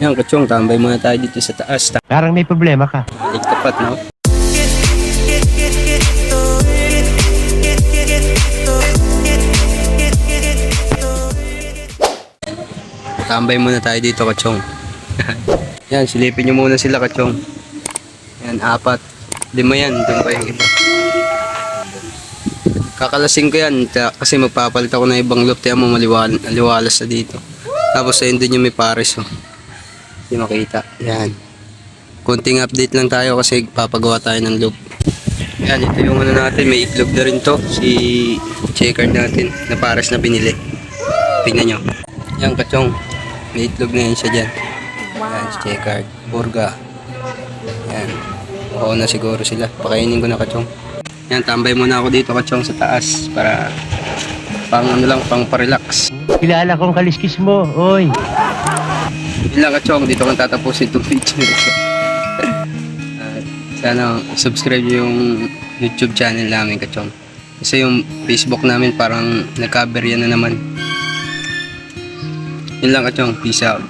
Yan, kachong, tambay muna tayo dito sa taas. Parang may problema ka. Balik tapat, no? Tambay muna tayo dito, kachong. yan, silipin nyo muna sila, kachong. Yan, apat. Lima yan, doon pa yung iba. Kakalasing ko yan kasi magpapalit ako ng ibang loop. Tiyan mo maliwalas na dito. Tapos ayun din yung may pares. Oh. Hindi makita. Yan. Konting update lang tayo kasi papagawa tayo ng loop. Yan, ito yung ano natin. May itlog na rin to. Si checker natin na pares na binili. Tingnan nyo. Yan, kachong. May itlog na yan siya dyan. Yan, si checker. Burga. Yan. Oo na siguro sila. Pakainin ko na kachong. Yan, tambay muna ako dito kachong sa taas para pang ano lang, pang parelax. Kilala kong kaliskis mo, oy. Yun kachong, dito kong tatapusin itong video. At sana subscribe yung YouTube channel namin kachong. Kasi yung Facebook namin parang nag-cover yan na naman. Yun lang kachong, peace out.